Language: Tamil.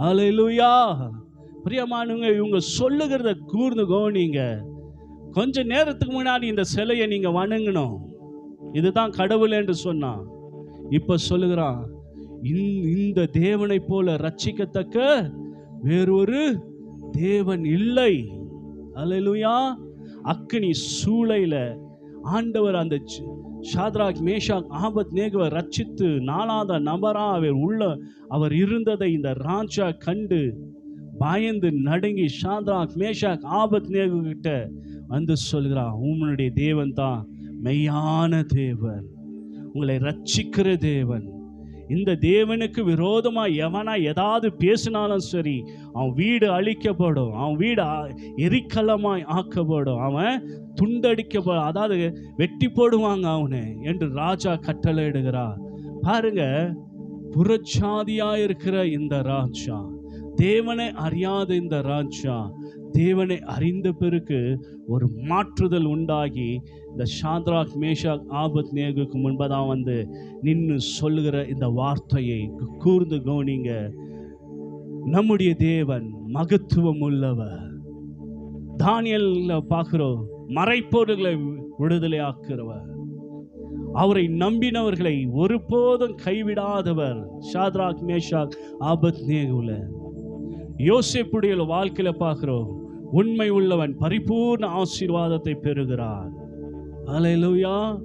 அலையிலுயா பிரியமானுங்க இவங்க சொல்லுகிறத கூர்ந்து கவனிங்க. கொஞ்ச நேரத்துக்கு முன்னாடி இந்த சிலையை நீங்க வணங்கணும். இதுதான் கடவுள் என்று சொன்னான். இப்ப சொல்லுகிறான் இந்த- தேவனை போல ரட்சிக்கத்தக்க வேறொரு தேவன் இல்லை. அல்லேலூயா அக்கினி சூளையில ஆண்டவர் அந்த ஷாத்ராக் மேஷாக் ஆபத் நேகுவை ரட்சித்து நாலாத நபராக அவர் உள்ள அவர் இருந்ததை இந்த ராஜா கண்டு பயந்து நடுங்கி ஷாத்ராக் மேஷாக் ஆபத் நேகு கிட்ட வந்து சொல்கிறான் உம்முடைய தேவன் தான் மெய்யான தேவன். உங்களை ரட்சிக்கிற தேவன். இந்த தேவனுக்கு விரோதமாக எவனா ஏதாவது பேசினாலும் சரி அவன் வீடு அழிக்கப்படும் அவன் வீடு எரிக்கலமாய் ஆக்கப்படும் அவன் துண்டடிக்கப்படும் அதாவது வெட்டி போடுவாங்க அவனை என்று ராஜா கட்டளையிடுகிறார். பாருங்க புறச்சாதியாக இருக்கிற இந்த ராஜா. தேவனை அறியாத இந்த ராஜா தேவனை அறிந்த பிறகு ஒரு மாற்றுதல் உண்டாகி இந்த ஷாத்ராக் மேஷாக் ஆபத் நேகுக்கு முன்பதான் வந்து நின்று சொல்லுகிற இந்த வார்த்தையை கூர்ந்து கவனிங்க. நம்முடைய தேவன் மகத்துவம் உள்ளவர் தானியல்ல பார்க்கிறோம் மறைப்போர்களை விடுதலை ஆக்குறவர் அவரை நம்பினவர்களை ஒருபோதும் கைவிடாதவர் ஷாத்ராக் மேஷாக் ஆபத் நேகுல. யோசிப்புடைய வாழ்க்கையில பார்க்கிறோம். உண்மை உள்ளவன் பரிபூர்ண ஆசீர்வாதத்தை பெறுகிறான். அலையிலுயா